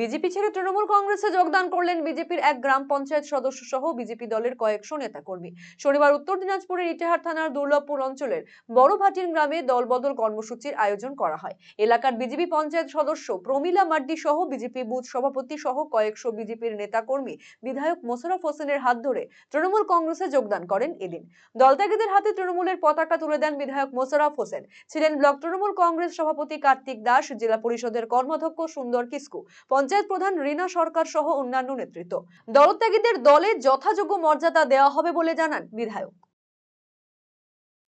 BJP ছেড়ে তৃণমূল কংগ্রেসে যোগদান করলেন বিজেপির এক গ্রাম পঞ্চায়েত সদস্য সহ বিজেপি দলের কয়েকশো নেতাকর্মী। শনিবার উত্তর দিনাজপুরের ইটাহার থানার দুর্লভপুর অঞ্চলের বড় ভাটিন গ্রামে দলবদল কর্মসূচির আয়োজন করা হয়। এলাকার বিজেপি পঞ্চায়েত সদস্য প্রমীলা মার্ডি সহ বিজেপি বুথ সভাপতি সহ কয়েকশো বিজেপির নেতাকর্মী বিধায়ক মোশাররফ হোসেনের হাত ধরে তৃণমূল কংগ্রেসে যোগদান করেন এদিন। দলত্যাগীদের হাতে তৃণমূলের পতাকা তুলে দেন বিধায়ক মোশাররফ হোসেন। ছিলেন ব্লক তৃণমূল কংগ্রেস সভাপতি কার্তিক দাস, জেলা পরিষদের কর্মাধ্যক্ষ সুন্দর কিস্কু পঞ্চায়েত প্রধান রীনা সরকার সহ অন্যান্য নেতৃত্ব। দলত্যাগীদের দলে যথাযোগ্য মর্যাদা দেওয়া হবে বলে জানান বিধায়ক।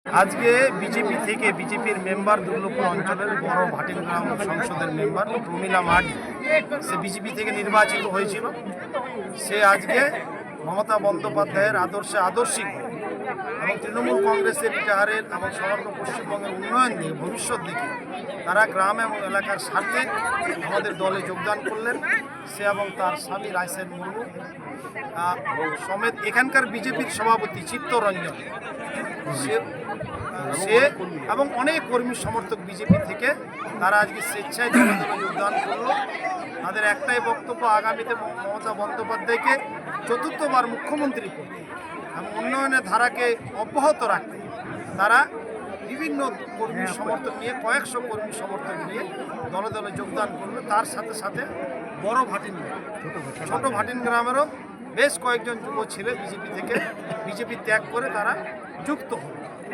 আজকে বিজেপি থেকে বিজেপির মেম্বার দুর্লভপুর অঞ্চলের বড় ভাটিগ্রাম সংসদের মেম্বার প্রমীলা মাঠ সে বিজেপি থেকে নির্বাচিত হয়েছিল। সে আজকে মমতা বন্দ্যোপাধ্যায়ের আদর্শে আদর্শিক এবং তৃণমূল কংগ্রেসের ইটাহারের এবং সমগ্র পশ্চিমবঙ্গের উন্নয়ন নিয়ে ভবিষ্যৎ দিকে তারা গ্রাম এবং এলাকার স্বার্থে আমাদের দলে যোগদান করলেন। সে এবং তার স্বামী রায়সেন মুর্মু। সমেত এখানকার বিজেপির সভাপতি চিত্তরঞ্জন। সে সে এবং অনেক কর্মী সমর্থক বিজেপি থেকে তারা আজকে স্বেচ্ছায় যোগদান তাদের একটাই বক্তব্য আগামীতে মমতা বন্দ্যোপাধ্যায়কে চতুর্থবার মুখ্যমন্ত্রী করতে এবং উন্নয়নের ধারাকে অব্যাহত রাখতে তারা বিভিন্ন কর্মী সমর্থক নিয়ে কয়েকশো কর্মী সমর্থক নিয়ে দলে দলে যোগদান করবে। তার সাথে সাথে বড় ভাটিন ছোট ভাটিন গ্রামেরও বেশ কয়েকজন যুব ছেলে বিজেপি থেকে বিজেপি ত্যাগ করে তারা যুক্ত হবে।